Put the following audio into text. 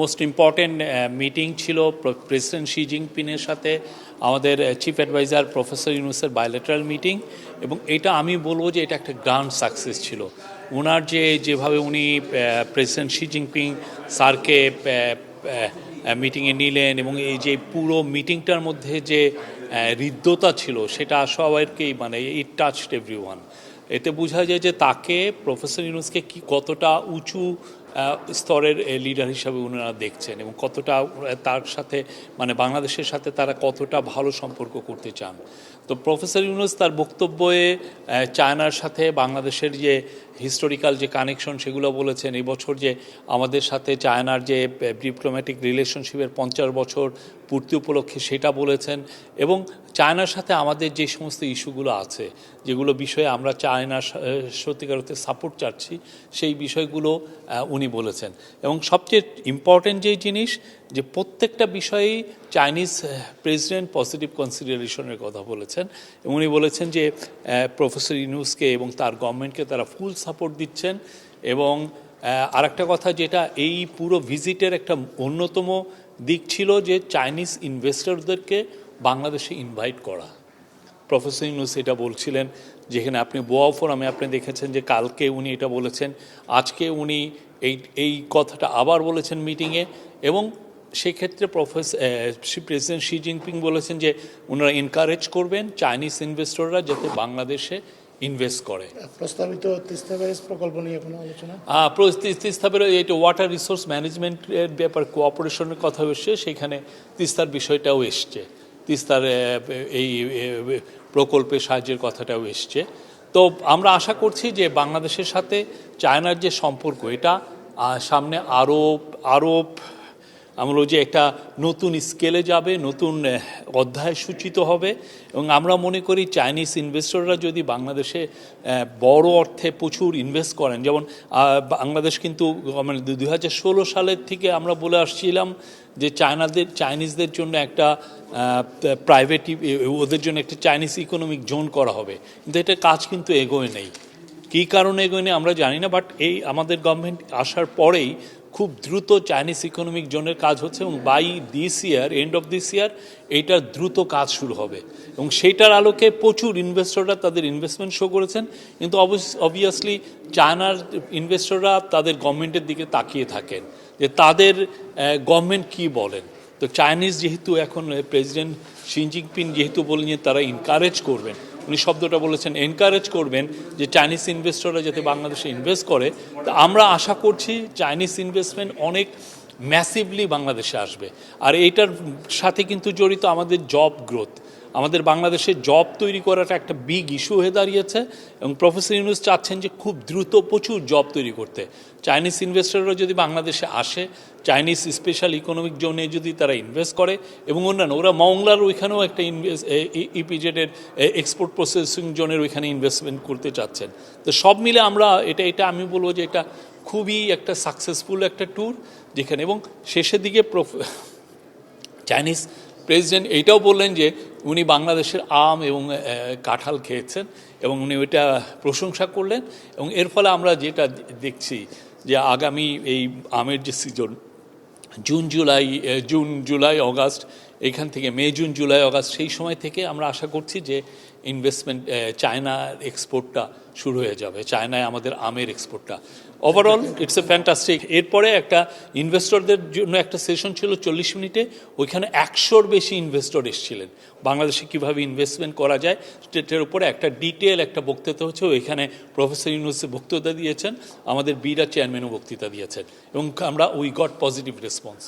Most important meeting ছিল president Xi জিনপিংয়ের সাথে, আমাদের চিফ অ্যাডভাইজার প্রফেসর ইউনুসের বায়োলেটারাল মিটিং এবং এটা আমি বলব যে এটা একটা গ্রান্ড সাকসেস ছিল। ওনার যে, যেভাবে উনি প্রেসিডেন্ট শি জিনপিং স্যারকে মিটিংয়ে নিলেন, এবং এই যে পুরো মিটিংটার মধ্যে যে হৃদ্যতা ছিল, সেটা সবাইকেই মানে ইট টাচড এভরি ওয়ান এতে বোঝা যায় যে তাকে প্রফেসর ইউনুসকে কি কতটা উঁচু স্তরের লিডার হিসাবে ওনারা দেখছেন এবং কতটা তার সাথে মানে বাংলাদেশের সাথে তারা কতটা ভালো সম্পর্ক করতে চান। তো প্রফেসর ইউনুস তার বক্তব্যে চায়নার সাথে বাংলাদেশের যে হিস্টোরিক্যাল যে কানেকশন সেগুলো বলেছেন এবছর বছর যে আমাদের সাথে চায়নার যে ডিপ্লোম্যাটিক রিলেশনশিপের পঞ্চাশ বছর পূর্তি উপলক্ষে সেটা বলেছেন এবং চায়নার সাথে আমাদের যে সমস্ত ইস্যুগুলো আছে, যেগুলো বিষয়ে আমরা চায়নার সত্যিকার সাপোর্ট চাচ্ছি, সেই বিষয়গুলো উনি বলেছেন। এবং সবচেয়ে ইম্পর্টেন্ট যে জিনিস, যে প্রত্যেকটা বিষয়েই চাইনিজ প্রেসিডেন্ট পজিটিভ কনসিডারেশনের কথা বলেছেন। এবং উনি বলেছেন যে প্রফেসর ইউনুসকে এবং তার গভর্নমেন্টকে তারা ফুল সাপোর্ট দিচ্ছেন। এবং আর একটা কথা যেটা, এই পুরো ভিজিটের একটা অন্যতম দিক ছিল যে চাইনিজ ইনভেস্টরদেরকে বাংলাদেশে ইনভাইট করা। প্রফেসর ইউনুস এটা বলছিলেন যেখানে আপনি বোয়া ফোরামে আপনি দেখেছেন যে কালকে উনি এটা বলেছেন, আজকে উনি এই এই কথাটা আবার বলেছেন মিটিংয়ে এবং সেক্ষেত্রে প্রফেসর প্রেসিডেন্ট শি জিনপিং বলেছেন যে ওনারা এনকারেজ করবেন চাইনিজ ইনভেস্টররা যাতে বাংলাদেশে ইনভেস্ট করে। প্রস্তাবিত তিস্তা ব্যারেজ প্রকল্প নিয়ে কোনো আলোচনা? এটা ওয়াটার রিসোর্স ম্যানেজমেন্টের ব্যাপার কোঅপারেশনের কথা এসছে সেখানে তিস্তার বিষয়টাও এসছে। তিস্তার এই প্রকল্পে সাহায্যের কথাটাও এসছে। তো আমরা আশা করছি যে বাংলাদেশের সাথে চায়নার যে সম্পর্ক এটা সামনে আরও আরও আমরা যে একটা নতুন স্কেলে যাবে, নতুন অধ্যায় সূচিত হবে এবং আমরা মনে করি চাইনিজ ইনভেস্টররা যদি বাংলাদেশে বড় অর্থে প্রচুর ইনভেস্ট করেন, যেমন বাংলাদেশ কিন্তু মানে দুই হাজার ষোলো সালের থেকে আমরা বলে আসছিলাম যে চায়নাদের, চাইনিজদের জন্য একটা প্রাইভেট ওদের জন্য একটা চাইনিজ ইকোনমিক জোন করা হবে। কিন্তু এটা কাজ কিন্তু এগোয় নেই। কী কারণে এগোয়নি আমরা জানি না বাট এই আমাদের গভর্নমেন্ট আসার পরেই খুব দ্রুত চাইনিজ ইকোনমিক জোনের কাজ হচ্ছে এবং by this year end of this year এইটার দ্রুত কাজ শুরু হবে। এবং সেইটার আলোকে প্রচুর ইনভেস্টররা তাদের ইনভেস্টমেন্ট শো করেছেন, কিন্তু অবভিয়াসলি চায়নার ইনভেস্টররা তাদের গভর্নমেন্টের দিকে তাকিয়ে থাকেন যে তাদের গভর্নমেন্ট কি বলেন। তো চাইনিজ যেহেতু এখন প্রেসিডেন্ট শি যেহেতু বললেন যে তারা ইনকারেজ করবেন উনি শব্দটা বলেছেন এনকারেজ করবেন যে চাইনিজ ইনভেস্টররা যাতে বাংলাদেশে ইনভেস্ট করে। তা আমরা আশা করছি চাইনিজ ইনভেস্টমেন্ট অনেক ম্যাসিভলি বাংলাদেশে আসবে। আর এইটার সাথে কিন্তু জড়িত আমাদের জব গ্রোথ আমাদের বাংলাদেশে জব তৈরি করাটা একটা বিগ ইস্যু হয়ে দাঁড়িয়েছে এবং প্রফেসর ইউনুস চাচ্ছেন যে খুব দ্রুত প্রচুর জব তৈরি করতে। চাইনিজ ইনভেস্টররা যদি বাংলাদেশে আসে চাইনিজ স্পেশাল ইকোনমিক জোনে যদি তারা ইনভেস্ট করে এবং অন্যান্য, ওরা মংলার ওইখানেও একটা ইনভেস্ট ইপিজেডের এক্সপোর্ট প্রসেসিং জোনের ওইখানে ইনভেস্টমেন্ট করতে চাচ্ছেন। তো সব মিলে আমরা এটা এটা আমি বলব যে এটা খুবই একটা সাকসেসফুল একটা ট্যুর যেখানে এবং শেষের দিকে চাইনিজ প্রেসিডেন্ট এইটাও বললেন যে উনি বাংলাদেশের আম এবং কাঁঠাল খেয়েছেন এবং উনি ওইটা প্রশংসা করলেন এবং এর ফলে আমরা যেটা দেখছি যে আগামী এই আমের যে season, June, July June, July, August এখান থেকে মে, জুন, জুলাই, অগাস্ট, সেই সময় থেকে আমরা আশা করছি যে ইনভেস্টমেন্ট চায়নার এক্সপোর্টটা শুরু হয়ে যাবে। চায়নায় আমাদের আমের এক্সপোর্টটা ওভারঅল ইটস এ ফ্যান্টাস্টিক এরপরে একটা ইনভেস্টরদের জন্য একটা সেশন ছিল চল্লিশ মিনিটে, ওইখানে একশোর বেশি ইনভেস্টর এসেছিলেন। বাংলাদেশে কীভাবে ইনভেস্টমেন্ট করা যায় স্টেটের উপরে একটা ডিটেল একটা বক্তৃতা হচ্ছে। ওইখানে প্রফেসর ইউনুসে বক্তৃতা দিয়েছেন, আমাদের বিরা চেয়ারম্যানও বক্তৃতা দিয়েছেন। এবং আমরা উই গট পজিটিভ রেসপন্স